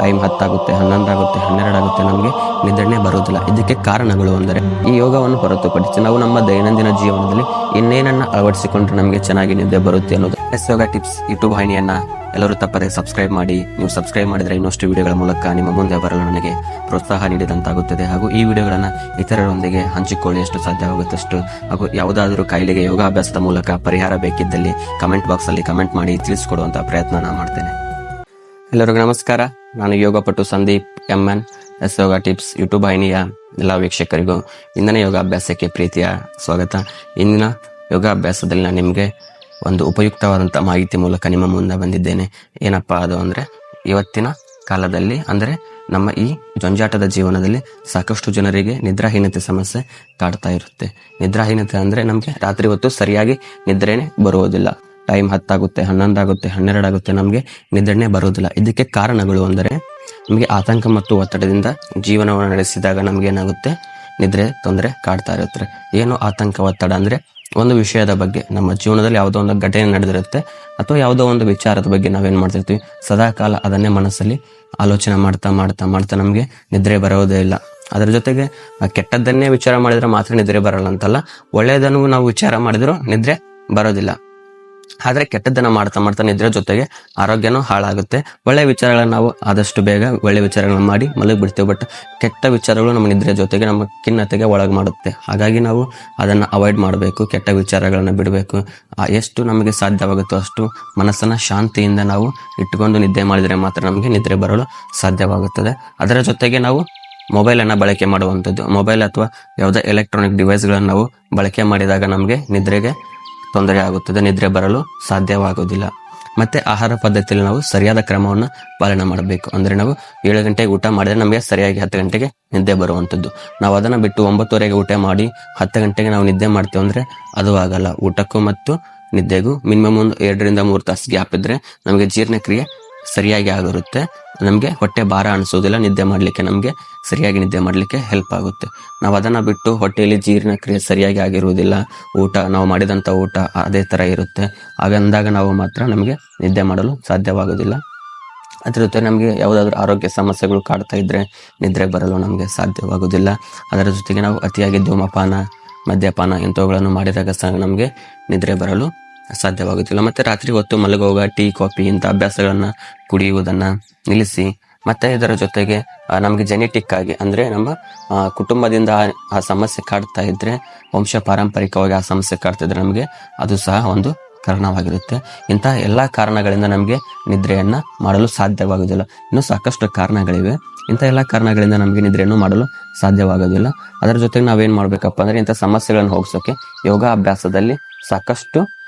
Time ಹತ್ತಾಗುತ್ತೆ ಹನ್ನೊಂದಾಗುತ್ತೆ ಹನ್ನೆರಡಾಗುತ್ತೆ ನಮಗೆ ನಿದ್ರಣೆ ಬರುವುದಿಲ್ಲ ಇದಕ್ಕೆ ಕಾರಣಗಳು ಅಂದರೆ ಈ ಯೋಗವನ್ನು ಹೊರತುಪಡಿಸಿ ನಾವು ನಮ್ಮ ದೈನಂದಿನ ಜೀವನದಲ್ಲಿ ಇನ್ನೇನನ್ನು ಅಳವಡಿಸಿಕೊಂಡ್ರೆ ನಮಗೆ ಚೆನ್ನಾಗಿ ನಿದ್ದೆ ಬರುತ್ತೆ ಅನ್ನೋದು. ಎಸ್, ಯೋಗ ಟಿಪ್ಸ್, ಯೂಟ್ಯೂಬ್ ವಾಹಿನಿಯನ್ನು ಎಲ್ಲರೂ ತಪ್ಪದೆ ಸಬ್ಸ್ಕ್ರೈಬ್ ಮಾಡಿ. ನೀವು ಸಬ್ಸ್ಕ್ರೈಬ್ ಮಾಡಿದರೆ ಇನ್ನಷ್ಟು ವಿಡಿಯೋಗಳ ಮೂಲಕ ನಿಮ್ಮ ಮುಂದೆ ಬರಲು ನನಗೆ ಪ್ರೋತ್ಸಾಹ ನೀಡಿದಂತಾಗುತ್ತದೆ. ಹಾಗೂ ಈ ವಿಡಿಯೋಗಳನ್ನು ಇತರರೊಂದಿಗೆ ಹಂಚಿಕೊಳ್ಳಿ. ಎಷ್ಟು ಸಾಧ್ಯವಾಗುತ್ತಷ್ಟು ಹಾಗೂ ಯಾವುದಾದರೂ ಕಾಯಿಲೆಗೆ ಯೋಗಾಭ್ಯಾಸದ ಮೂಲಕ ಪರಿಹಾರ ಬೇಕಿದ್ದಲ್ಲಿ ಕಮೆಂಟ್ ಬಾಕ್ಸಲ್ಲಿ ಕಮೆಂಟ್ ಮಾಡಿ ತಿಳಿಸ್ಕೊಡುವಂಥ ಪ್ರಯತ್ನ ನಾನು ಮಾಡ್ತೇನೆ. ಎಲ್ಲರಿಗೂ ನಮಸ್ಕಾರ. ನಾನು ಯೋಗಪಟು Sandeep M N, S yoga tips YouTube ವಾಹಿನಿಯ ಎಲ್ಲ ವೀಕ್ಷಕರಿಗೂ ಇಂದಿನ ಯೋಗಾಭ್ಯಾಸಕ್ಕೆ ಪ್ರೀತಿಯ ಸ್ವಾಗತ. ಇಂದಿನ ಯೋಗಾಭ್ಯಾಸದಲ್ಲಿ ನಾನು ನಿಮಗೆ ಒಂದು ಉಪಯುಕ್ತವಾದಂಥ ಮಾಹಿತಿ ಮೂಲಕ ನಿಮ್ಮ ಮುಂದೆ ಬಂದಿದ್ದೇನೆ. ಏನಪ್ಪಾ ಅದು ಅಂದರೆ, ಇವತ್ತಿನ ಕಾಲದಲ್ಲಿ ಅಂದರೆ ನಮ್ಮ ಈ ಜಂಜಾಟದ ಜೀವನದಲ್ಲಿ ಸಾಕಷ್ಟು ಜನರಿಗೆ ನಿದ್ರಾಹೀನತೆ ಸಮಸ್ಯೆ ಕಾಡ್ತಾ ಇರುತ್ತೆ. ನಿದ್ರಾಹೀನತೆ ಅಂದರೆ ನಮಗೆ ರಾತ್ರಿ ಹೊತ್ತು ಸರಿಯಾಗಿ ನಿದ್ರೆನೇ ಬರುವುದಿಲ್ಲ. ಟೈಮ್ ಹತ್ತಾಗುತ್ತೆ, ಹನ್ನೊಂದಾಗುತ್ತೆ, ಹನ್ನೆರಡಾಗುತ್ತೆ ನಮಗೆ ನಿದ್ರಣೆ ಬರೋದಿಲ್ಲ. ಇದಕ್ಕೆ ಕಾರಣಗಳು ಅಂದರೆ ನಮಗೆ ಆತಂಕ ಮತ್ತು ಒತ್ತಡದಿಂದ ಜೀವನವನ್ನು ನಡೆಸಿದಾಗ ನಮ್ಗೆ ಏನಾಗುತ್ತೆ? ನಿದ್ರೆ, ತೊಂದರೆ ಕಾಡ್ತಾ ಇರುತ್ತೆ. ಏನು ಆತಂಕ, ಒತ್ತಡ ಅಂದ್ರೆ ಒಂದು ವಿಷಯದ ಬಗ್ಗೆ, ನಮ್ಮ ಜೀವನದಲ್ಲಿ ಯಾವುದೋ ಒಂದು ಘಟನೆ ನಡೆದಿರುತ್ತೆ ಅಥವಾ ಯಾವುದೋ ಒಂದು ವಿಚಾರದ ಬಗ್ಗೆ ನಾವೇನು ಮಾಡ್ತಿರ್ತೀವಿ? ಸದಾ ಕಾಲ ಅದನ್ನೇ ಮನಸ್ಸಲ್ಲಿ ಆಲೋಚನೆ ಮಾಡ್ತಾ ಮಾಡ್ತಾ ಮಾಡ್ತಾ ನಮಗೆ ನಿದ್ರೆ ಬರೋದೇ ಇಲ್ಲ. ಅದರ ಜೊತೆಗೆ ಕೆಟ್ಟದ್ದನ್ನೇ ವಿಚಾರ ಮಾಡಿದ್ರೆ ಮಾತ್ರ ನಿದ್ರೆ ಬರಲ್ಲ ಅಂತಲ್ಲ. ಒಳ್ಳೆಯದನ್ನು ನಾವು ವಿಚಾರ ಮಾಡಿದ್ರು ನಿದ್ರೆ ಬರೋದಿಲ್ಲ. ಆದ್ರೆ ಕೆಟ್ಟದ್ದನ್ನು ಮಾಡ್ತಾ ಮಾಡ್ತಾ ನಿದ್ರೆ ಜೊತೆಗೆ ಆರೋಗ್ಯನೂ ಹಾಳಾಗುತ್ತೆ. ಒಳ್ಳೆ ವಿಚಾರಗಳನ್ನ ನಾವು ಆದಷ್ಟು ಬೇಗ ಒಳ್ಳೆ ವಿಚಾರಗಳನ್ನ ಮಾಡಿ ಮಲಗಿ ಬಿಡ್ತೇವೆ ಬಟ್ ಕೆಟ್ಟ ವಿಚಾರಗಳು ನಮ್ಮ ನಿದ್ರೆ ಜೊತೆಗೆ ನಮ್ಮ ಖಿನ್ನತೆಗೆ ಒಳಗೆ ಮಾಡುತ್ತೆ. ಹಾಗಾಗಿ ನಾವು ಅದನ್ನ ಅವಾಯ್ಡ್ ಮಾಡಬೇಕು, ಕೆಟ್ಟ ವಿಚಾರಗಳನ್ನು ಬಿಡಬೇಕು. ಎಷ್ಟು ನಮಗೆ ಸಾಧ್ಯವಾಗುತ್ತೋ ಅಷ್ಟು ಮನಸ್ಸನ್ನ ಶಾಂತಿಯಿಂದ ನಾವು ಇಟ್ಟುಕೊಂಡು ನಿದ್ದೆ ಮಾಡಿದರೆ ಮಾತ್ರ ನಮಗೆ ನಿದ್ರೆ ಬರಲು ಸಾಧ್ಯವಾಗುತ್ತದೆ. ಅದರ ಜೊತೆಗೆ ನಾವು ಮೊಬೈಲ್ ಅನ್ನ ಬಳಕೆ ಮಾಡುವಂಥದ್ದು. ಮೊಬೈಲ್ ಅಥವಾ ಯಾವುದೇ ಎಲೆಕ್ಟ್ರಾನಿಕ್ ಡಿವೈಸ್ಗಳನ್ನು ನಾವು ಬಳಕೆ ಮಾಡಿದಾಗ ನಮಗೆ ನಿದ್ರೆಗೆ ತೊಂದರೆ ಆಗುತ್ತದೆ, ನಿದ್ರೆ ಬರಲು ಸಾಧ್ಯವಾಗುವುದಿಲ್ಲ. ಮತ್ತೆ ಆಹಾರ ಪದ್ಧತಿಯಲ್ಲಿ ನಾವು ಸರಿಯಾದ ಕ್ರಮವನ್ನು ಪಾಲನೆ ಮಾಡಬೇಕು. ಅಂದ್ರೆ ನಾವು ಏಳು ಗಂಟೆಗೆ ಊಟ ಮಾಡಿದ್ರೆ ನಮಗೆ ಸರಿಯಾಗಿ ಹತ್ತು ಗಂಟೆಗೆ ನಿದ್ದೆ ಬರುವಂಥದ್ದು ನಾವು ಅದನ್ನ ಬಿಟ್ಟು ಒಂಬತ್ತುವರೆಗೆ ಊಟ ಮಾಡಿ ಹತ್ತು ಗಂಟೆಗೆ ನಾವು ನಿದ್ದೆ ಮಾಡ್ತೇವೆ ಅಂದ್ರೆ ಅದು ಆಗಲ್ಲ. ಊಟಕ್ಕೂ ಮತ್ತು ನಿದ್ದೆಗೂ ಮಿನಿಮಮ್ ಒಂದು ಎರಡರಿಂದ ಮೂರು ತಾಸು ಗ್ಯಾಪ್ ಇದ್ರೆ ನಮಗೆ ಜೀರ್ಣಕ್ರಿಯೆ ಸರಿಯಾಗಿ ಆಗಿರುತ್ತೆ. ನಮಗೆ ಹೊಟ್ಟೆ ಭಾರ ಅನಿಸೋದಿಲ್ಲ, ನಿದ್ದೆ ಮಾಡಲಿಕ್ಕೆ ನಮಗೆ ಸರಿಯಾಗಿ ನಿದ್ದೆ ಮಾಡಲಿಕ್ಕೆ ಹೆಲ್ಪ್ ಆಗುತ್ತೆ. ನಾವು ಅದನ್ನು ಬಿಟ್ಟು ಹೊಟ್ಟೆಯಲ್ಲಿ ಜೀರ್ಣಕ್ರಿಯೆ ಸರಿಯಾಗಿ ಆಗಿರುವುದಿಲ್ಲ, ಊಟ, ನಾವು ಮಾಡಿದಂಥ ಊಟ ಅದೇ ಥರ ಇರುತ್ತೆ. ಹಾಗಂದಾಗ ನಾವು ಮಾತ್ರ ನಮಗೆ ನಿದ್ದೆ ಮಾಡಲು ಸಾಧ್ಯವಾಗೋದಿಲ್ಲ. ಅದರ ಜೊತೆ ನಮಗೆ ಯಾವುದಾದ್ರೂ ಆರೋಗ್ಯ ಸಮಸ್ಯೆಗಳು ಕಾಡ್ತಾ ಇದ್ದರೆ ನಿದ್ರೆ ಬರಲು ನಮಗೆ ಸಾಧ್ಯವಾಗುವುದಿಲ್ಲ ಅದರ ಜೊತೆಗೆ ನಾವು ಅತಿಯಾಗಿ ಧೂಮಪಾನ, ಮದ್ಯಪಾನ ಇಂಥವುಗಳನ್ನು ಮಾಡಿದಾಗ ಸಹ ನಮಗೆ ನಿದ್ರೆ ಬರಲು ಸಾಧ್ಯವಾಗುತ್ತಿಲ್ಲ ಮತ್ತೆ ರಾತ್ರಿ ಹೊತ್ತು ಮಲಗುವಾಗ ಟೀ, ಕಾಫಿ ಇಂಥ ಅಭ್ಯಾಸಗಳನ್ನು ಕುಡಿಯುವುದನ್ನ ನಿಲ್ಲಿಸಿ, ಮತ್ತೆ ಇದರ ಜೊತೆಗೆ ನಮಗೆ ಜೆನೆಟಿಕ್ ಆಗಿ, ಅಂದ್ರೆ ನಮ್ಮ ಕುಟುಂಬದಿಂದ ಆ- ಸಮಸ್ಯೆ ಕಾಡ್ತಾ ಇದ್ರೆ, ವಂಶ ಪಾರಂಪರಿಕವಾಗಿ ಆ ಸಮಸ್ಯೆ ಕಾಡ್ತಾ ಇದ್ರೆ ನಮಗೆ ಅದು ಸಹ ಒಂದು ಕಾರಣವಾಗಿರುತ್ತೆ. ಇಂತಹ ಎಲ್ಲಾ ಕಾರಣಗಳಿಂದ ನಮಗೆ ನಿದ್ರೆಯನ್ನ ಮಾಡಲು ಸಾಧ್ಯವಾಗುವುದಿಲ್ಲ. ಇನ್ನು ಸಾಕಷ್ಟು ಕಾರಣಗಳಿವೆ. ಇಂಥ ಎಲ್ಲ ಕಾರಣಗಳಿಂದ ನಮಗೆ ನಿದ್ರೆಯನ್ನು ಮಾಡಲು ಸಾಧ್ಯವಾಗೋದಿಲ್ಲ ಅದರ ಜೊತೆಗೆ ನಾವೇನು ಮಾಡಬೇಕಪ್ಪ ಅಂದ್ರೆ ಇಂಥ ಸಮಸ್ಯೆಗಳನ್ನು ಹೋಗ್ಸೋಕೆ ಯೋಗ ಅಭ್ಯಾಸದಲ್ಲಿ ಸಾಕಷ್ಟು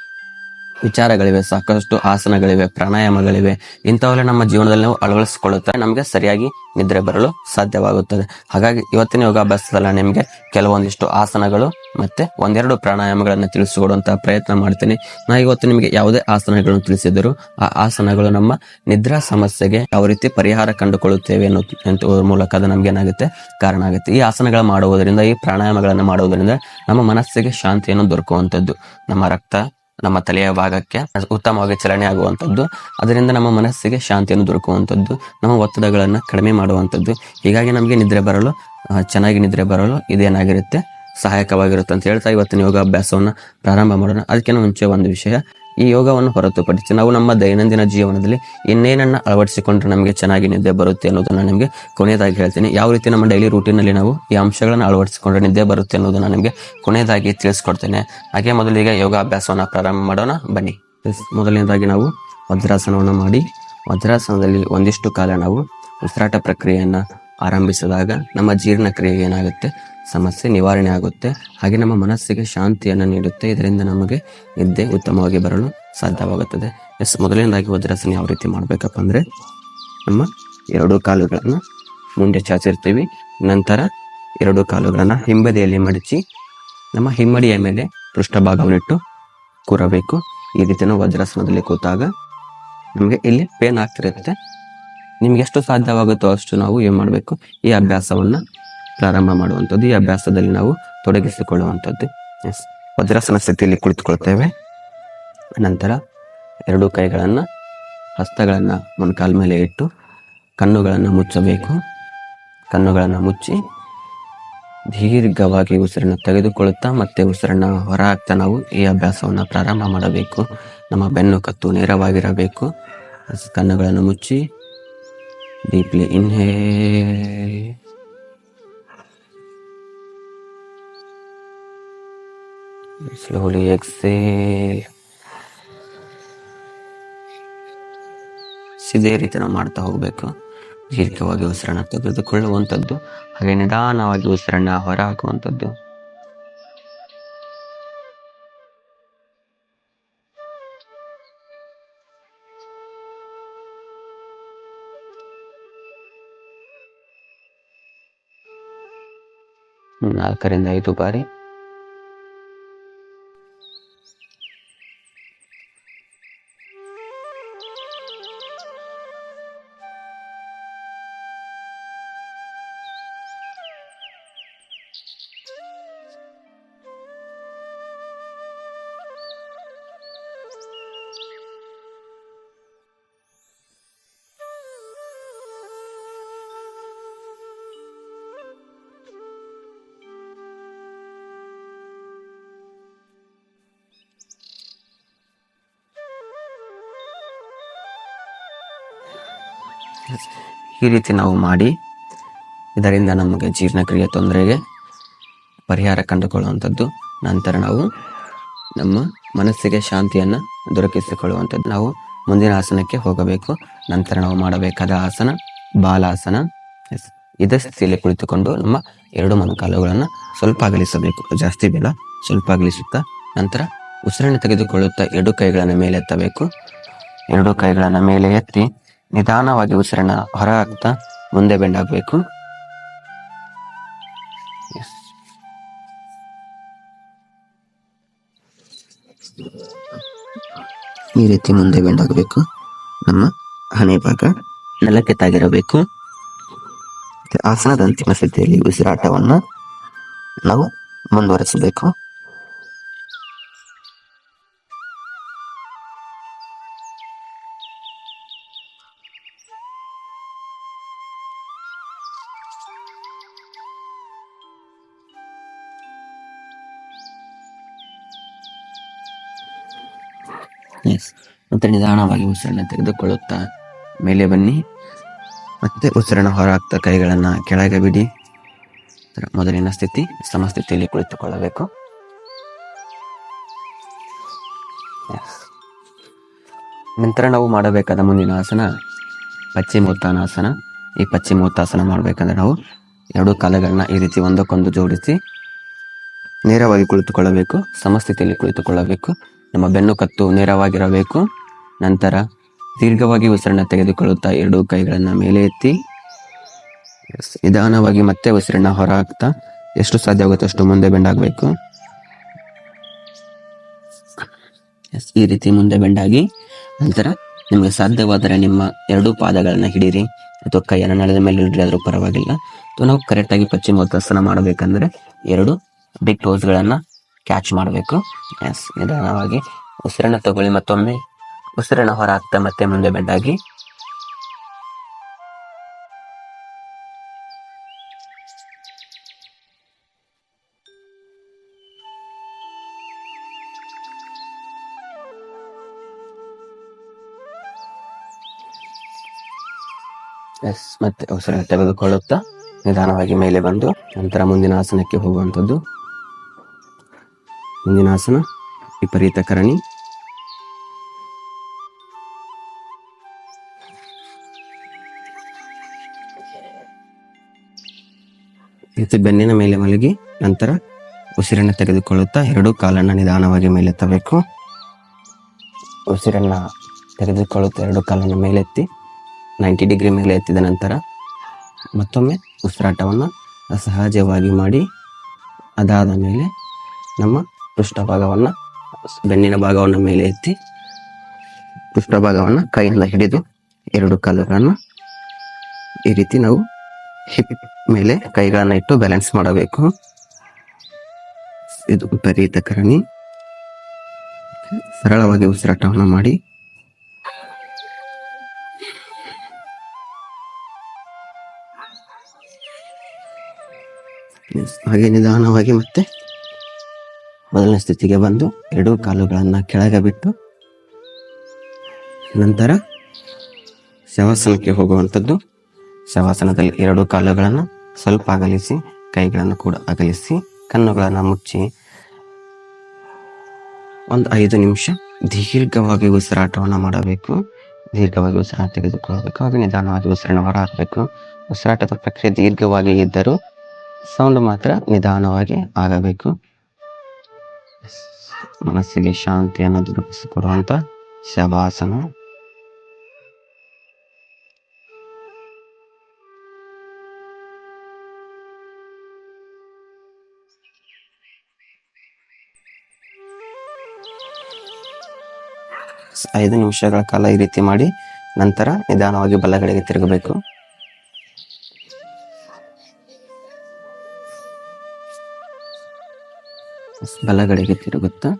ವಿಚಾರಗಳಿವೆ, ಸಾಕಷ್ಟು ಆಸನಗಳಿವೆ, ಪ್ರಾಣಾಯಾಮಗಳಿವೆ, ಇಂಥವೆಲ್ಲ ನಮ್ಮ ಜೀವನದಲ್ಲಿ ನಾವು ಅಳವಡಿಸಿಕೊಳ್ಳುತ್ತಾರೆ. ನಮಗೆ ಸರಿಯಾಗಿ ನಿದ್ರೆ ಬರಲು ಸಾಧ್ಯವಾಗುತ್ತದೆ. ಹಾಗಾಗಿ ಇವತ್ತಿನ ಯೋಗಾಭ್ಯಾಸದಲ್ಲ ನಿಮಗೆ ಕೆಲವೊಂದಿಷ್ಟು ಆಸನಗಳು ಮತ್ತೆ ಒಂದೆರಡು ಪ್ರಾಣಾಯಾಮಗಳನ್ನು ತಿಳಿಸಿಕೊಡುವಂತಹ ಪ್ರಯತ್ನ ಮಾಡ್ತೀನಿ. ನಾ ಇವತ್ತು ನಿಮಗೆ ಯಾವುದೇ ಆಸನಗಳನ್ನು ತಿಳಿಸಿದರೂ ಆ ಆಸನಗಳು ನಮ್ಮ ನಿದ್ರಾ ಸಮಸ್ಯೆಗೆ ಯಾವ ರೀತಿ ಪರಿಹಾರ ಕಂಡುಕೊಳ್ಳುತ್ತೇವೆ ಅನ್ನೋ ಮೂಲಕ ಅದು ನಮ್ಗೆ ಏನಾಗುತ್ತೆ? ಕಾರಣ ಆಗುತ್ತೆ. ಈ ಆಸನಗಳು ಮಾಡುವುದರಿಂದ, ಈ ಪ್ರಾಣಾಯಾಮಗಳನ್ನು ಮಾಡುವುದರಿಂದ ನಮ್ಮ ಮನಸ್ಸಿಗೆ ಶಾಂತಿಯನ್ನು ದೊರಕುವಂಥದ್ದು. ನಮ್ಮ ರಕ್ತ ನಮ್ಮ ತಲೆಯ ಭಾಗಕ್ಕೆ ಉತ್ತಮವಾಗಿ ಚಲನೆ ಆಗುವಂಥದ್ದು, ಅದರಿಂದ ನಮ್ಮ ಮನಸ್ಸಿಗೆ ಶಾಂತಿಯನ್ನು ದೊರಕುವಂಥದ್ದು, ನಮ್ಮ ಒತ್ತಡಗಳನ್ನು ಕಡಿಮೆ ಮಾಡುವಂಥದ್ದು. ಹೀಗಾಗಿ ನಮಗೆ ನಿದ್ರೆ ಬರಲು ಚೆನ್ನಾಗಿ ನಿದ್ರೆ ಬರಲು ಇದೇನಾಗಿರುತ್ತೆ? ಸಹಾಯಕವಾಗಿರುತ್ತೆ ಅಂತ ಹೇಳ್ತಾ ಇವತ್ತಿನ ಯೋಗಾಭ್ಯಾಸವನ್ನು ಪ್ರಾರಂಭ ಮಾಡೋಣ. ಅದಕ್ಕಿಂತ ಮುಂಚೆ ಒಂದು ವಿಷಯ. ಈ ಯೋಗವನ್ನು ಹೊರತುಪಡಿಸಿ ನಾವು ನಮ್ಮ ದೈನಂದಿನ ಜೀವನದಲ್ಲಿ ಇನ್ನೇನನ್ನ ಅಳವಡಿಸಿಕೊಂಡ್ರೆ ನಮಗೆ ಚೆನ್ನಾಗಿ ನಿದ್ದೆ ಬರುತ್ತೆ ಅನ್ನೋದನ್ನ ನಿಮಗೆ ಕೊನೆಯದಾಗಿ ಹೇಳ್ತೀನಿ. ಯಾವ ರೀತಿ ನಮ್ಮ ಡೈಲಿ ರೂಟೀನಲ್ಲಿ ನಾವು ಈ ಅಂಶಗಳನ್ನು ಅಳವಡಿಸಿಕೊಂಡ್ರೆ ನಿದ್ದೆ ಬರುತ್ತೆ ಅನ್ನೋದನ್ನ ನಿಮಗೆ ಕೊನೆಯದಾಗಿ ತಿಳಿಸ್ಕೊಡ್ತೇನೆ. ಹಾಗೆ ಮೊದಲಿಗೆ ಯೋಗಾಭ್ಯಾಸವನ್ನು ಪ್ರಾರಂಭ ಮಾಡೋಣ. ಬನ್ನಿ. ಮೊದಲನೇದಾಗಿ ನಾವು ವಜ್ರಾಸನವನ್ನು ಮಾಡಿ. ವಜ್ರಾಸನದಲ್ಲಿ ಒಂದಿಷ್ಟು ಕಾಲ ನಾವು ಉಸಿರಾಟ ಪ್ರಕ್ರಿಯೆಯನ್ನ ಆರಂಭಿಸಿದಾಗ ನಮ್ಮ ಜೀರ್ಣಕ್ರಿಯೆ ಏನಾಗುತ್ತೆ? ಸಮಸ್ಯೆ ನಿವಾರಣೆ ಆಗುತ್ತೆ. ಹಾಗೆ ನಮ್ಮ ಮನಸ್ಸಿಗೆ ಶಾಂತಿಯನ್ನು ನೀಡುತ್ತೆ. ಇದರಿಂದ ನಮಗೆ ನಿದ್ದೆ ಉತ್ತಮವಾಗಿ ಬರಲು ಸಾಧ್ಯವಾಗುತ್ತದೆ. ಎಸ್, ಮೊದಲನೇದಾಗಿ ವಜ್ರಾಸನ ಯಾವ ರೀತಿ ಮಾಡಬೇಕಪ್ಪ ಅಂದರೆ, ನಮ್ಮ ಎರಡು ಕಾಲುಗಳನ್ನು ಮುಂದೆ ಚಾಚಿರ್ತೀವಿ. ನಂತರ ಎರಡು ಕಾಲುಗಳನ್ನು ಹಿಂಬದಿಯಲ್ಲಿ ಮಡಚಿ, ನಮ್ಮ ಹಿಮ್ಮಡಿಯ ಮೇಲೆ ಪೃಷ್ಠಭಾಗವನ್ನಿಟ್ಟು ಕೂರಬೇಕು. ಈ ರೀತಿ ನಾವು ವಜ್ರಾಸನದಲ್ಲಿ ಕೂತಾಗ ನಮಗೆ ಇಲ್ಲಿ ಪೇನ್ ಆಗ್ತಿರುತ್ತೆ. ನಿಮ್ಗೆ ಎಷ್ಟು ಸಾಧ್ಯವಾಗುತ್ತೋ ಅಷ್ಟು ನಾವು ಏನು ಮಾಡಬೇಕು? ಈ ಅಭ್ಯಾಸವನ್ನ ಪ್ರಾರಂಭ ಮಾಡುವಂಥದ್ದು, ಈ ಅಭ್ಯಾಸದಲ್ಲಿ ನಾವು ತೊಡಗಿಸಿಕೊಳ್ಳುವಂಥದ್ದು. ಎಸ್ ವಜ್ರಾಸನ ಸ್ಥಿತಿಯಲ್ಲಿ ಕುಳಿತುಕೊಳ್ತೇವೆ. ನಂತರ ಎರಡು ಕೈಗಳನ್ನು ಹಸ್ತಗಳನ್ನು ಮೊಣಕಾಲ ಮೇಲೆ ಇಟ್ಟು ಕಣ್ಣುಗಳನ್ನು ಮುಚ್ಚಬೇಕು. ಕಣ್ಣುಗಳನ್ನು ಮುಚ್ಚಿ ದೀರ್ಘವಾಗಿ ಉಸಿರನ್ನು ತೆಗೆದುಕೊಳ್ಳುತ್ತಾ ಮತ್ತೆ ಉಸಿರನ್ನು ಹೊರ ಹಾಕ್ತಾ ನಾವು ಈ ಅಭ್ಯಾಸವನ್ನು ಪ್ರಾರಂಭ ಮಾಡಬೇಕು. ನಮ್ಮ ಬೆನ್ನು ಕತ್ತು ನೇರವಾಗಿರಬೇಕು. ಕಣ್ಣುಗಳನ್ನು ಮುಚ್ಚಿ ಡೀಪ್ಲಿ inhale. Slowly exhale. ಇದೇ ರೀತಿ ನಾವು ಮಾಡ್ತಾ ಹೋಗಬೇಕು ದೀರ್ಘವಾಗಿ ಉಸಿರನ್ನ ತೆಗೆದುಕೊಳ್ಳುವಂಥದ್ದು, ಹಾಗೆ ನಿಧಾನವಾಗಿ ಉಸಿರನ್ನ ಹೊರ ಹಾಕುವಂಥದ್ದು ನಾಲ್ಕರಿಂದ ಐದು ಬಾರಿ ಈ ರೀತಿ ನಾವು ಮಾಡಿ ಇದರಿಂದ ನಮಗೆ ಜೀರ್ಣಕ್ರಿಯೆ ತೊಂದರೆಗೆ ಪರಿಹಾರ ಕಂಡುಕೊಳ್ಳುವಂಥದ್ದು. ನಂತರ ನಾವು ನಮ್ಮ ಮನಸ್ಸಿಗೆ ಶಾಂತಿಯನ್ನು ದೊರಕಿಸಿಕೊಳ್ಳುವಂಥದ್ದು. ನಾವು ಮುಂದಿನ ಆಸನಕ್ಕೆ ಹೋಗಬೇಕು. ನಂತರ ನಾವು ಮಾಡಬೇಕಾದ ಆಸನ ಬಾಲಾಸನ. ಎಸ್. ಇದೇ ಸ್ಥಿತಿಯಲ್ಲಿ ಕುಳಿತುಕೊಂಡು ನಮ್ಮ ಎರಡು ಮನಕಾಲುಗಳನ್ನು ಸ್ವಲ್ಪ ಅಗಲಿಸಬೇಕು. ಜಾಸ್ತಿ ಬೇಡ, ಸ್ವಲ್ಪ ಅಗಲಿಸುತ್ತಾ ನಂತರ ಉಸಿರನ್ನು ತೆಗೆದುಕೊಳ್ಳುತ್ತಾ ಎರಡು ಕೈಗಳನ್ನು ಮೇಲೆ ಎತ್ತಬೇಕು. ಎರಡು ಕೈಗಳನ್ನು ಮೇಲೆ ಎತ್ತಿ ನಿಧಾನವಾಗಿ ಉಸಿರನ್ನ ಹೊರ ಹಾಕ್ತಾ ಮುಂದೆ ಬೆಂಡಾಗಬೇಕು ಈ ರೀತಿ ಮುಂದೆ ಬೆಂಡಾಗಬೇಕು ನಮ್ಮ ಹಣೆ ಭಾಗ ನೆಲಕ್ಕೆ ತಾಗಿರಬೇಕು. ಆಸನದ ಅಂತಿಮ ಸ್ಥಿತಿಯಲ್ಲಿ ಉಸಿರಾಟವನ್ನು ನಾವು ಮುಂದುವರಿಸಬೇಕು. ಎಸ್ ಮತ್ತೆ ನಿಧಾನವಾಗಿ ಉಸಿರನ್ನು ತೆಗೆದುಕೊಳ್ಳುತ್ತಾ ಮೇಲೆ ಬನ್ನಿ. ಮತ್ತೆ ಉಸಿರನ್ನು ಹೊರಹಾಕ್ತಾ ಕೈಗಳನ್ನು ಕೆಳಗೆ ಬಿಡಿ. ಮೊದಲಿನ ಸ್ಥಿತಿ ಸಮಸ್ಥಿತಿಯಲ್ಲಿ ಕುಳಿತುಕೊಳ್ಳಬೇಕು. ನಂತರ ನಾವು ಮಾಡಬೇಕಾದ ಮುಂದಿನ ಆಸನ ಪಶ್ಚಿಮೋತ್ತಾನಾಸನ ಈ ಪಶ್ಚಿಮೋತ್ತಾಸನ ಮಾಡಬೇಕಂದ್ರೆ ನಾವು ಎರಡು ಕಾಲಗಳನ್ನ ಈ ರೀತಿ ಒಂದಕ್ಕೊಂದು ಜೋಡಿಸಿ ನೇರವಾಗಿ ಕುಳಿತುಕೊಳ್ಳಬೇಕು, ಸಮಸ್ಥಿತಿಯಲ್ಲಿ ಕುಳಿತುಕೊಳ್ಳಬೇಕು. ನಮ್ಮ ಬೆನ್ನು ಕತ್ತು ನೇರವಾಗಿರಬೇಕು. ನಂತರ ದೀರ್ಘವಾಗಿ ಉಸಿರನ್ನ ತೆಗೆದುಕೊಳ್ಳುತ್ತಾ ಎರಡು ಕೈಗಳನ್ನು ಮೇಲೆ ಎತ್ತಿ ನಿಧಾನವಾಗಿ ಮತ್ತೆ ಉಸಿರನ್ನ ಹೊರ ಹಾಕ್ತಾ ಎಷ್ಟು ಸಾಧ್ಯ ಆಗುತ್ತೋ ಅಷ್ಟು ಮುಂದೆ ಬೆಂಡಾಗಬೇಕು. ಎಸ್, ಈ ರೀತಿ ಮುಂದೆ ಬೆಂಡಾಗಿ ನಂತರ ನಿಮಗೆ ಸಾಧ್ಯವಾದರೆ ನಿಮ್ಮ ಎರಡೂ ಪಾದಗಳನ್ನು ಹಿಡೀರಿ. ಅಥವಾ ಕೈಯನ್ನು ನೆಲದ ಮೇಲೆ ಇಡ್ರಿ, ಆದ್ರೂ ಪರವಾಗಿಲ್ಲ. ಅಥವಾ ನಾವು ಕರೆಕ್ಟಾಗಿ ಪಶ್ಚಿಮೋತ್ತಾಸನ ಮಾಡಬೇಕಂದ್ರೆ ಎರಡು ಬಿಗ್ ಟೋಸ್ಗಳನ್ನು ಕ್ಯಾಚ್ ಮಾಡಬೇಕು. ಎಸ್ ನಿಧಾನವಾಗಿ. ಉಸಿರನ್ನು ತಗೊಳ್ಳಿ ಮತ್ತೊಮ್ಮೆ. ಉಸಿರನ್ನ ಹೊರ ಹಾಕ್ತಾ ಮತ್ತೆ ಮುಂದೆ ಬೆಡ್ಡಾಗಿ ಎಸ್ ಮತ್ತೆ ಉಸಿರನ್ನು ತೆಗೆದುಕೊಳ್ಳುತ್ತಾ ನಿಧಾನವಾಗಿ ಮೇಲೆ ಬಂದು, ನಂತರ ಮುಂದಿನ ಆಸನಕ್ಕೆ ಹೋಗುವಂಥದ್ದು. ಮುಂದಿನ ಆಸನ ವಿಪರೀತ ಕರಣಿ. ಬೆನ್ನಿನ ಮೇಲೆ ಮಲಗಿ, ನಂತರ ಉಸಿರನ್ನು ತೆಗೆದುಕೊಳ್ಳುತ್ತಾ ಎರಡು ಕಾಲನ್ನ ನಿಧಾನವಾಗಿ ಮೇಲೆತ್ತಬೇಕು ಉಸಿರನ್ನ ತೆಗೆದುಕೊಳ್ಳುತ್ತಾ ಎರಡು ಕಾಲನ್ನು ಮೇಲೆತ್ತಿ ನೈಂಟಿ ಡಿಗ್ರಿ ಮೇಲೆ ಎತ್ತಿದ ನಂತರ ಮತ್ತೊಮ್ಮೆ ಉಸಿರಾಟವನ್ನು ಸಹಜವಾಗಿ ಮಾಡಿ, ಅದಾದ ಮೇಲೆ ನಮ್ಮ ಪೃಷ್ಠಭಾಗವನ್ನು, ಬೆನ್ನಿನ ಭಾಗವನ್ನು ಮೇಲೆ ಎತ್ತಿ, ಪೃಷ್ಠಭಾಗವನ್ನು ಕೈಯಿಂದ ಹಿಡಿದು ಎರಡು ಕಾಲುಗಳನ್ನು ಈ ರೀತಿ ನಾವು ಹಿಪ್ ಮೇಲೆ ಕೈಗಳನ್ನು ಇಟ್ಟು ಬ್ಯಾಲೆನ್ಸ್ ಮಾಡಬೇಕು. ಇದು ವಿಪರೀತ ಕರಣಿ. ಸರಳವಾಗಿ ಉಸಿರಾಟವನ್ನು ಮಾಡಿ. ಹಾಗೆ ನಿಧಾನವಾಗಿ ಮತ್ತೆ ಮೊದಲನೇ ಸ್ಥಿತಿಗೆ ಬಂದು ಎರಡೂ ಕಾಲುಗಳನ್ನು ಕೆಳಗೆ ಬಿಟ್ಟು ನಂತರ ಶವಾಸನಕ್ಕೆ ಹೋಗುವಂಥದ್ದು. ಶವಾಸನದಲ್ಲಿ ಎರಡು ಕಾಲುಗಳನ್ನು ಸ್ವಲ್ಪ ಅಗಲಿಸಿ, ಕೈಗಳನ್ನು ಕೂಡ ಅಗಲಿಸಿ, ಕಣ್ಣುಗಳನ್ನು ಮುಚ್ಚಿ ಒಂದು ಐದು ನಿಮಿಷ ದೀರ್ಘವಾಗಿ ಉಸಿರಾಟವನ್ನು ಮಾಡಬೇಕು. ದೀರ್ಘವಾಗಿ ಉಸಿರಾಟ ತೆಗೆದುಕೊಳ್ಳಬೇಕು. ಹಾಗೆ ನಿಧಾನವಾಗಿ ಉಸಿರನ್ನು ಹೊರಹಾಕಬೇಕು ಉಸಿರಾಟದ ಪ್ರಕ್ರಿಯೆ ದೀರ್ಘವಾಗಿ ಇದ್ದರೂ ಸೌಂಡ್ ಮಾತ್ರ ನಿಧಾನವಾಗಿ ಆಗಬೇಕು. ಮನಸ್ಸಿಗೆ ಶಾಂತಿಯನ್ನು ದೊರಕಿಸಿಕೊಡುವಂತ ಶವಾಸನ. ಐದು ನಿಮಿಷಗಳ ಕಾಲ ಈ ರೀತಿ ಮಾಡಿ ನಂತರ ನಿಧಾನವಾಗಿ ಬಲಗಡೆಗೆ ತಿರುಗಬೇಕು. ಬಲಗಡೆಗೆ ತಿರುಗುತ್ತಾ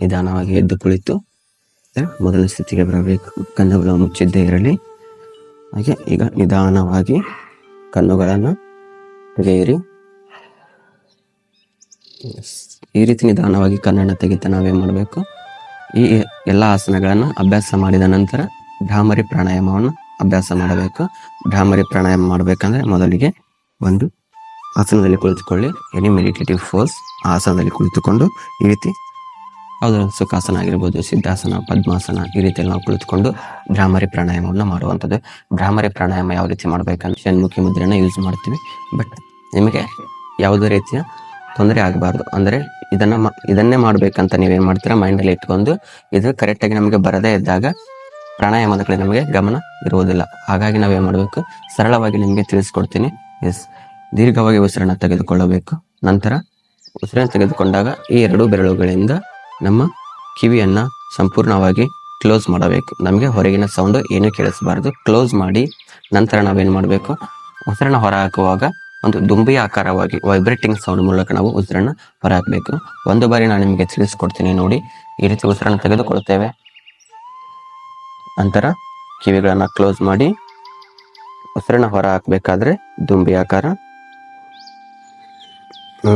ನಿಧಾನವಾಗಿ ಎದ್ದು ಕುಳಿತು ಮೊದಲ ಸ್ಥಿತಿಗೆ ಬರಬೇಕು. ಕಣ್ಣುಗಳು ಮುಚ್ಚಿದ್ದೇ ಇರಲಿ. ಹಾಗೆ ಈಗ ನಿಧಾನವಾಗಿ ಕಣ್ಣುಗಳನ್ನು ತೆಗೆಯಿರಿ. ಈ ರೀತಿ ನಿಧಾನವಾಗಿ ಕನ್ನಡ ತೆಗಿತಾ ನಾವೇನು ಮಾಡಬೇಕು? ಈ ಎಲ್ಲ ಆಸನಗಳನ್ನು ಅಭ್ಯಾಸ ಮಾಡಿದ ನಂತರ ಭ್ರಾಮರಿ ಪ್ರಾಣಾಯಾಮವನ್ನು ಅಭ್ಯಾಸ ಮಾಡಬೇಕು. ಭ್ರಾಮರಿ ಪ್ರಾಣಾಯಾಮ ಮಾಡಬೇಕಂದ್ರೆ ಮೊದಲಿಗೆ ಒಂದು ಆಸನದಲ್ಲಿ ಕುಳಿತುಕೊಳ್ಳಿ. ಎನಿ ಮೆಡಿಟೇಟಿವ್ ಫೋರ್ಸ್ ಆಸನದಲ್ಲಿ ಕುಳಿತುಕೊಂಡು ಈ ರೀತಿ ಯಾವುದಾದ್ರು ಸುಖಾಸನ ಆಗಿರ್ಬೋದು, ಸಿದ್ಧಾಸನ, ಪದ್ಮಾಸನ ಈ ರೀತಿಯಲ್ಲಿ ನಾವು ಕುಳಿತುಕೊಂಡು ಭ್ರಾಮರಿ ಪ್ರಾಣಾಯಾಮವನ್ನು ಮಾಡುವಂಥದ್ದು. ಭ್ರಾಮರಿ ಪ್ರಾಣಾಯಾಮ ಯಾವ ರೀತಿ ಮಾಡಬೇಕಂದ್ರೆ ಷಣ್ಮುಖಿ ಮುದ್ರೆಯನ್ನು ಯೂಸ್ ಮಾಡ್ತೀವಿ. ಬಟ್ ನಿಮಗೆ ಯಾವುದೇ ರೀತಿಯ ತೊಂದರೆ ಆಗಬಾರ್ದು. ಅಂದರೆ ಇದನ್ನು ಇದನ್ನೇ ಮಾಡಬೇಕಂತ ನೀವೇನು ಮಾಡ್ತೀರಾ? ಮೈಂಡಲ್ಲಿ ಇಟ್ಕೊಂಡು ಇದು ಕರೆಕ್ಟಾಗಿ ನಮಗೆ ಬರದೇ ಇದ್ದಾಗ ಪ್ರಾಣಾಯಾಮದ ಕಡೆ ನಮಗೆ ಗಮನ ಇರುವುದಿಲ್ಲ. ಹಾಗಾಗಿ ನಾವೇನು ಮಾಡಬೇಕು? ಸರಳವಾಗಿ ನಿಮಗೆ ತಿಳಿಸ್ಕೊಡ್ತೀನಿ. ಎಸ್ ದೀರ್ಘವಾಗಿ ಉಸಿರನ್ನು ತೆಗೆದುಕೊಳ್ಳಬೇಕು. ನಂತರ ಉಸಿರನ್ನು ತೆಗೆದುಕೊಂಡಾಗ ಈ ಎರಡು ಬೆರಳುಗಳಿಂದ ನಮ್ಮ ಕಿವಿಯನ್ನು ಸಂಪೂರ್ಣವಾಗಿ ಕ್ಲೋಸ್ ಮಾಡಬೇಕು. ನಮಗೆ ಹೊರಗಿನ ಸೌಂಡು ಏನೂ ಕೇಳಿಸಬಾರದು. ಕ್ಲೋಸ್ ಮಾಡಿ ನಂತರ ನಾವೇನು ಮಾಡಬೇಕು? ಉಸಿರನ್ನು ಹೊರ ಹಾಕುವಾಗ ಒಂದು ದುಂಬಿ ಆಕಾರವಾಗಿ ವೈಬ್ರೇಟಿಂಗ್ ಸೌಂಡ್ ಮೂಲಕ ನಾವು ಉಸಿರನ್ನು ಹೊರ ಹಾಕಬೇಕು ಒಂದು ಬಾರಿ ನಾನು ನಿಮಗೆ ತಿಳಿಸ್ಕೊಡ್ತೀನಿ ನೋಡಿ. ಈ ರೀತಿ ಉಸಿರನ್ನು ತೆಗೆದುಕೊಳ್ತೇವೆ ನಂತರ ಕಿವಿಗಳನ್ನು ಕ್ಲೋಸ್ ಮಾಡಿ ಉಸಿರನ್ನು ಹೊರ ಹಾಕಬೇಕಾದ್ರೆ ದುಂಬಿ ಆಕಾರ ಈ ರೀತಿ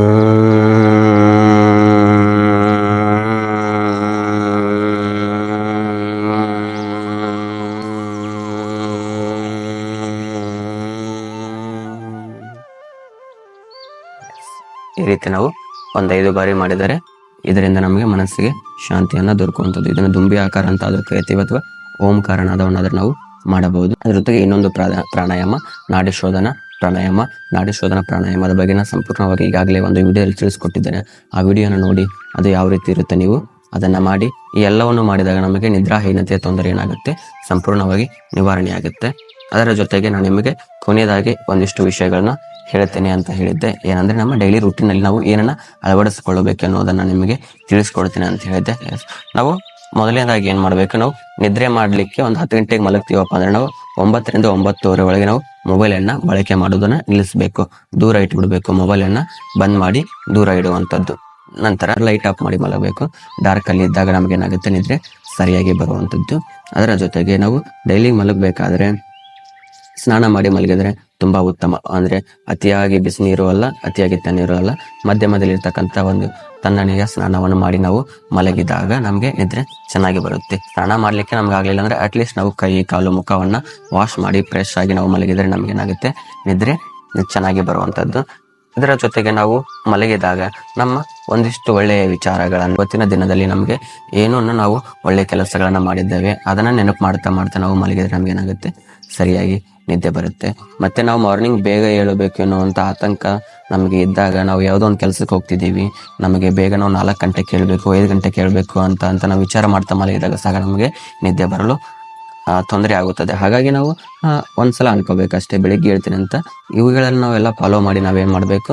ನಾವು ಒಂದೈದು ಬಾರಿ ಮಾಡಿದರೆ ಇದರಿಂದ ನಮಗೆ ಮನಸ್ಸಿಗೆ ಶಾಂತಿಯನ್ನ ದೊರಕುವಂಥದ್ದು. ಇದನ್ನು ದುಂಬಿ ಆಕಾರ ಅಂತ ಆದ್ರೂ ಕರಿತೀವಿ ಅಥವಾ ಓಂಕಾರನಾದವನ್ನಾದ್ರೂ ನಾವು ಮಾಡಬಹುದು. ಅದ್ರ ಜೊತೆಗೆ ಇನ್ನೊಂದು ಪ್ರಾಣ ಪ್ರಾಣಾಯಾಮ, ನಾಡಿ ಶೋಧನ ಪ್ರಾಣಾಯಾಮ, ನಾಡಿ ಶೋಧನ ಪ್ರಾಣಾಯಾಮದ ಬಗ್ಗೆ ನಾನು ಸಂಪೂರ್ಣವಾಗಿ ಈಗಾಗಲೇ ಒಂದು ವಿಡಿಯೋದಲ್ಲಿ ತಿಳಿಸ್ಕೊಟ್ಟಿದ್ದೇನೆ. ಆ ವಿಡಿಯೋನ ನೋಡಿ ಅದು ಯಾವ ರೀತಿ ಇರುತ್ತೆ ನೀವು ಅದನ್ನು ಮಾಡಿ, ಈ ಎಲ್ಲವನ್ನು ಮಾಡಿದಾಗ ನಮಗೆ ನಿದ್ರಾಹೀನತೆಯ ತೊಂದರೆ ಏನಾಗುತ್ತೆ? ಸಂಪೂರ್ಣವಾಗಿ ನಿವಾರಣೆಯಾಗುತ್ತೆ. ಅದರ ಜೊತೆಗೆ ನಾನು ನಿಮಗೆ ಕೊನೆಯದಾಗಿ ಒಂದಿಷ್ಟು ವಿಷಯಗಳನ್ನ ಹೇಳ್ತೇನೆ ಅಂತ ಹೇಳಿದ್ದೆ. ಏನಂದ್ರೆ ನಮ್ಮ ಡೈಲಿ ರುಟೀನಲ್ಲಿ ನಾವು ಏನನ್ನ ಅಳವಡಿಸಿಕೊಳ್ಳಬೇಕು ಅನ್ನೋದನ್ನ ನಿಮಗೆ ತಿಳಿಸ್ಕೊಡ್ತೇನೆ ಅಂತ ಹೇಳಿದ್ದೆ. ನಾವು ಮೊದಲನೇದಾಗಿ ಏನ್ ಮಾಡ್ಬೇಕು ನಾವು? ನಿದ್ರೆ ಮಾಡ್ಲಿಕ್ಕೆ ಒಂದು ಹತ್ತು ಗಂಟೆಗೆ ಮಲಗ್ತೀವಪ್ಪ ಅಂದ್ರೆ ನಾವು ಒಂಬತ್ತರಿಂದ ಒಂಬತ್ತುವರೆ ಒಳಗೆ ನಾವು ಮೊಬೈಲ್ ಅನ್ನ ಬಳಕೆ ಮಾಡೋದನ್ನ ನಿಲ್ಲಿಸಬೇಕು. ದೂರ ಇಟ್ಬಿಡ್ಬೇಕು ಮೊಬೈಲ್ ಅನ್ನ. ಬಂದ್ ಮಾಡಿ ದೂರ ಇಡುವಂತದ್ದು. ನಂತರ ಲೈಟ್ ಆಫ್ ಮಾಡಿ ಮಲಗಬೇಕು. ಡಾರ್ಕ್ ಅಲ್ಲಿ ಇದ್ದಾಗ ನಮ್ಗೆ ಏನಾಗುತ್ತೆ? ನಿದ್ರೆ ಸರಿಯಾಗಿ ಬರುವಂತದ್ದು. ಅದರ ಜೊತೆಗೆ ನಾವು ಡೈಲಿ ಮಲಗಬೇಕಾದ್ರೆ, ಸ್ನಾನ ಮಾಡಿ ಮಲಗಿದ್ರೆ ತುಂಬಾ ಉತ್ತಮ. ಅಂದ್ರೆ ಅತಿಯಾಗಿ ಬಿಸಿನೀರು ಅಲ್ಲ, ಅತಿಯಾಗಿ ತಣ್ಣೀರು ಅಲ್ಲ ಮಧ್ಯಮದಲ್ಲಿ ಇರ್ತಕ್ಕಂಥ ಒಂದು ತಣ್ಣನೆಯ ಸ್ನಾನವನ್ನು ಮಾಡಿ ನಾವು ಮಲಗಿದಾಗ ನಮಗೆ ನಿದ್ರೆ ಚೆನ್ನಾಗಿ ಬರುತ್ತೆ. ಸ್ನಾನ ಮಾಡಲಿಕ್ಕೆ ನಮ್ಗೆ ಆಗಲಿಲ್ಲ ಅಂದ್ರೆ ಅಟ್ಲೀಸ್ಟ್ ನಾವು ಕೈ, ಕಾಲು, ಮುಖವನ್ನ ವಾಶ್ ಮಾಡಿ ಫ್ರೆಶ್ ಆಗಿ ನಾವು ಮಲಗಿದರೆ ನಮ್ಗೆ ಏನಾಗುತ್ತೆ ನಿದ್ರೆ ಚೆನ್ನಾಗಿ ಬರುವಂತದ್ದು. ಇದರ ಜೊತೆಗೆ ನಾವು ಮಲಗಿದಾಗ ನಮ್ಮ ಒಂದಿಷ್ಟು ಒಳ್ಳೆಯ ವಿಚಾರಗಳನ್ನು ಇವತ್ತಿನ ದಿನದಲ್ಲಿ ನಮಗೆ ಏನನ್ನು ನಾವು ಒಳ್ಳೆಯ ಕೆಲಸಗಳನ್ನು ಮಾಡಿದ್ದೇವೆ. ಅದನ್ನ ನೆನಪು ಮಾಡ್ತಾ ಮಾಡ್ತಾ ನಾವು ಮಲಗಿದರೆ ನಮಗೇನಾಗುತ್ತೆ? ಸರಿಯಾಗಿ ನಿದ್ದೆ ಬರುತ್ತೆ. ಮತ್ತೆ ನಾವು ಮಾರ್ನಿಂಗ್ ಬೇಗ ಏಳಬೇಕು ಅಂತ ಆತಂಕ ನಮಗೆ ಇದ್ದಾಗ ನಾವು ಯಾವುದೋ ಒಂದು ಕೆಲಸಕ್ಕೆ ಹೋಗ್ತಿದ್ದೀವಿ. ನಮಗೆ ಬೇಗ ನಾವು ನಾಲ್ಕು ಗಂಟೆ ಕೇಳಬೇಕು ಐದು ಗಂಟೆ ಕೇಳಬೇಕು ಅಂತ ಅಂತ ನಾವು ವಿಚಾರ ಮಾಡ್ತಾ ಮಲಗಿದಾಗ ಸಹ ನಮಗೆ ನಿದ್ದೆ ಬರಲು ತೊಂದರೆ ಆಗುತ್ತದೆ. ಹಾಗಾಗಿ ನಾವು ಒಂದ್ಸಲ ಅನ್ಕೋಬೇಕಷ್ಟೇ, ಬೆಳಿಗ್ಗೆ ಹೇಳ್ತೀನಿ ಅಂತ. ಇವುಗಳನ್ನು ನಾವೆಲ್ಲ ಫಾಲೋ ಮಾಡಿ ನಾವೇನು ಮಾಡಬೇಕು?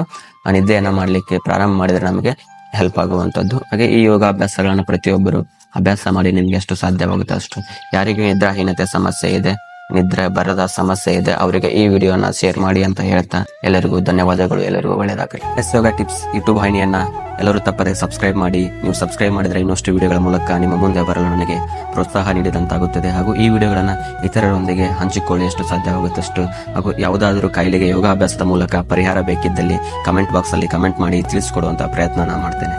ನಿದ್ದೆಯನ್ನ ಮಾಡಲಿಕ್ಕೆ ಪ್ರಾರಂಭ ಮಾಡಿದರೆ ನಮಗೆ ಹೆಲ್ಪ್ ಆಗುವಂಥದ್ದು. ಹಾಗೆ ಈ ಯೋಗಾಭ್ಯಾಸಗಳನ್ನು ಪ್ರತಿಯೊಬ್ಬರು ಅಭ್ಯಾಸ ಮಾಡಿ ನಿಮಗೆ ಎಷ್ಟು ಸಾಧ್ಯವಾಗುತ್ತೆ ಅಷ್ಟು. ಯಾರಿಗೆ ನಿದ್ರಾಹೀನತೆ ಸಮಸ್ಯೆ ಇದೆ. ನಿದ್ರೆ ಬರದ ಸಮಸ್ಯೆ ಇದೆ, ಅವರಿಗೆ ಈ ವಿಡಿಯೋನ ಶೇರ್ ಮಾಡಿ ಅಂತ ಹೇಳ್ತಾ ಎಲ್ಲರಿಗೂ ಧನ್ಯವಾದಗಳು, ಎಲ್ಲರಿಗೂ ಒಳ್ಳೆಯದಾಗಲಿ ಎಸ್ ಯೋಗ ಟಿಪ್ಸ್ ಯೂಟ್ಯೂಬ್ ವಾಹಿನಿಯನ್ನ ಎಲ್ಲರೂ ತಪ್ಪದೆ ಸಬ್ಸ್ಕ್ರೈಬ್ ಮಾಡಿ, ನೀವು ಸಬ್ಸ್ಕ್ರೈಬ್ ಮಾಡಿದ್ರೆ ಇನ್ನಷ್ಟು ವಿಡಿಯೋಗಳ ಮೂಲಕ ನಿಮ್ಮ ಮುಂದೆ ಬರಲು ನನಗೆ ಪ್ರೋತ್ಸಾಹ ನೀಡಿದಂತಾಗುತ್ತದೆ ಹಾಗೂ ಈ ವಿಡಿಯೋಗಳನ್ನು ಇತರರೊಂದಿಗೆ ಹಂಚಿಕೊಳ್ಳಿ, ಎಷ್ಟು ಸಾಧ್ಯವಾಗುತ್ತಷ್ಟು ಹಾಗೂ ಯಾವುದಾದರೂ ಕಾಯಿಲೆಗೆ ಯೋಗಾಭ್ಯಾಸದ ಮೂಲಕ ಪರಿಹಾರ ಬೇಕಿದ್ದಲ್ಲಿ ಕಮೆಂಟ್ ಬಾಕ್ಸಲ್ಲಿ ಕಮೆಂಟ್ ಮಾಡಿ ತಿಳಿಸಿಕೊಡುವಂಥ ಪ್ರಯತ್ನ ನಾನು ಮಾಡ್ತೇನೆ.